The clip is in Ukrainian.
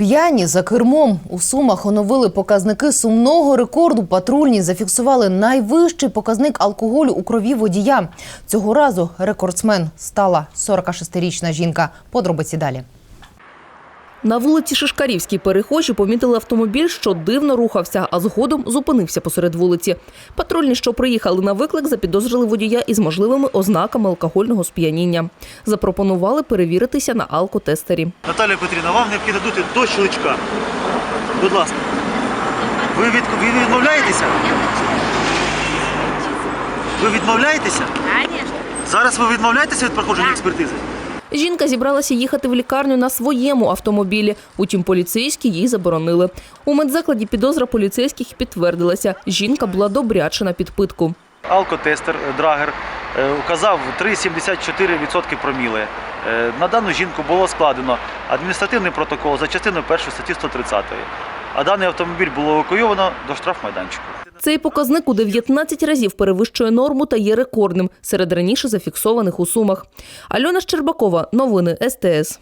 П'яні за кермом у Сумах оновили показники сумного рекорду. Патрульні зафіксували найвищий показник алкоголю у крові водія. Цього разу рекордсмен стала 46-річна жінка. Подробиці далі. На вулиці Шишкарівській перехожі помітили автомобіль, що дивно рухався, а згодом зупинився посеред вулиці. Патрульні, що приїхали на виклик, запідозрили водія із можливими ознаками алкогольного сп'яніння. Запропонували перевіритися на алкотестері. Наталя Петрівна, вам необхідно дути до щелчка. Будь ласка. Ви, від... ви відмовляєтеся? Ви відмовляєтеся? Зараз ви відмовляєтеся від проходження експертизи? Жінка зібралася їхати в лікарню на своєму автомобілі. Утім, поліцейські їй заборонили. У медзакладі підозра поліцейських підтвердилася. Жінка була добряче на підпитку. Алкотестер е, Драгер е, указав 3,74% проміли. Е, На дану жінку було складено адміністративний протокол за частиною 1 статті 130. А даний автомобіль було евакуйовано до штрафмайданчику. Цей показник у 19 разів перевищує норму та є рекордним серед раніше зафіксованих у сумах. Альона Щербакова, новини СТС.